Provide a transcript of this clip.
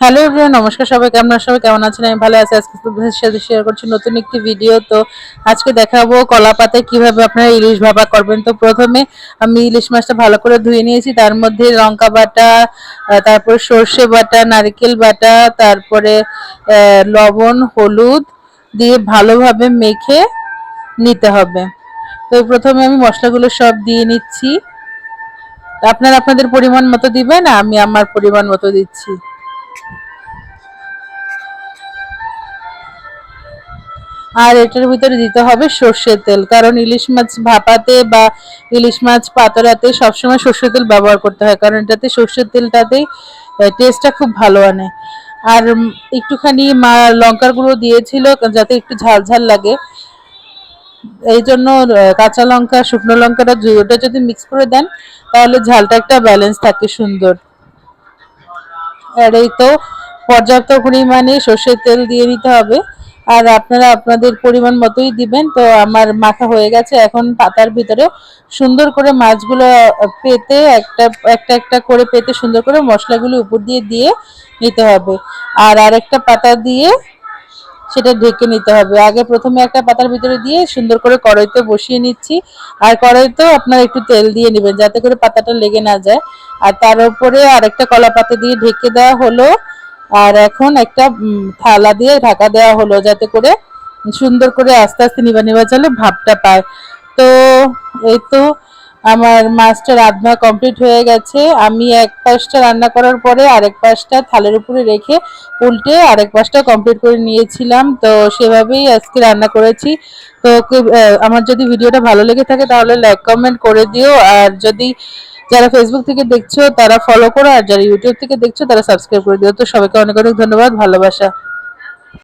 Hello everyone, নমস্কার সবাই কেমন আছেন সবাই কেমন আছেন? আমি ভালো আছি। আজকে আপনাদের সাথে শেয়ার করছি নতুন একটি ভিডিও তো আজকে দেখাবো কলা পাতায় কীভাবে আপনারা ইলিশ ভাপা করবেন। তো প্রথমে আমি ইলিশ মাছটা ভালো করে ধুয়ে নিয়েছি। তার মধ্যে লঙ্কা বাটা তারপর সর্ষে বাটা, নারকেল বাটা, তারপরে লবণ, হলুদ দিয়ে ভালোভাবে মেখে নিতে হবে। তো প্রথমে আমি মশলাগুলো সব দিয়ে নিচ্ছি। আপনারা আপনাদের পরিমাণ মতো দিবেন, আমি আমার পরিমাণ মতো দিচ্ছি। আর এটার ভিতরে দিতে হবে সর্ষের তেল, কারণ ইলিশ মাছ ভাপাতে বা ইলিশ মাছ পাতরাতে সবসময় সর্ষের তেল ব্যবহার করতে হয়, কারণ এটাতে সর্ষের তেলটাতেই টেস্টটা খুব ভালো আনে। আর একটুখানি মা, লঙ্কার গুঁড়ো দিয়েছিল, যাতে একটু ঝাল ঝাল লাগে। এই জন্য কাঁচা লঙ্কা, শুকনো লঙ্কাটা দুটোটা যদি মিক্স করে দেন, তাহলে ঝালটা একটা ব্যালেন্স থাকে সুন্দর। আর এই তো পর্যাপ্ত পরিমাণে সর্ষের তেল দিয়ে নিতে হবে। আর আপনারা আপনাদের পরিমাণ মতোই দিবেন। তো আমার মাথা হয়ে গেছে। এখন পাতার ভিতরে সুন্দর করে মাছগুলো পেতে একটা একটা একটা করে পেতে সুন্দর করে মশলাগুলো উপর দিয়ে দিয়ে নিতে হবে। আর আরেকটা পাতা দিয়ে সেটা ঢেকে নিতে হবে। আগে প্রথমে একটা পাতার ভিতরে দিয়ে সুন্দর করে কড়াইতে বসিয়ে নিচ্ছি। আর কড়াইতেও আপনারা একটু তেল দিয়ে নেবেন যাতে করে পাতাটা লেগে না যায়। আর তার উপরে আরেকটা কলা পাতা দিয়ে ঢেকে দেওয়া হলো। আর এখন একটা থালা দিয়ে ঢাকা দেওয়া হলো যাতে করে সুন্দর করে আস্তে আস্তে নিবা নিবা চালে ভাবটা পায়। তো এই তো আমার মাছটা রান্না কমপ্লিট হয়ে গেছে। আমি এক পাশটা রান্না করার পরে আরেক পাশটা থালের উপরে রেখে উল্টে আরেক পাশটা কমপ্লিট করে নিয়েছিলাম। তো সেভাবেই আজকে রান্না করেছি। তো আমার যদি ভিডিওটা ভালো লেগে থাকে তাহলে লাইক কমেন্ট করে দিও। আর যদি যারা ফেসবুক থেকে দেখছ তারা ফলো করো। আর যারা ইউটিউব থেকে দেখছ তারা সাবস্ক্রাইব করে দিও। তো সবাইকে অনেক অনেক ধন্যবাদ। ভালোবাসা।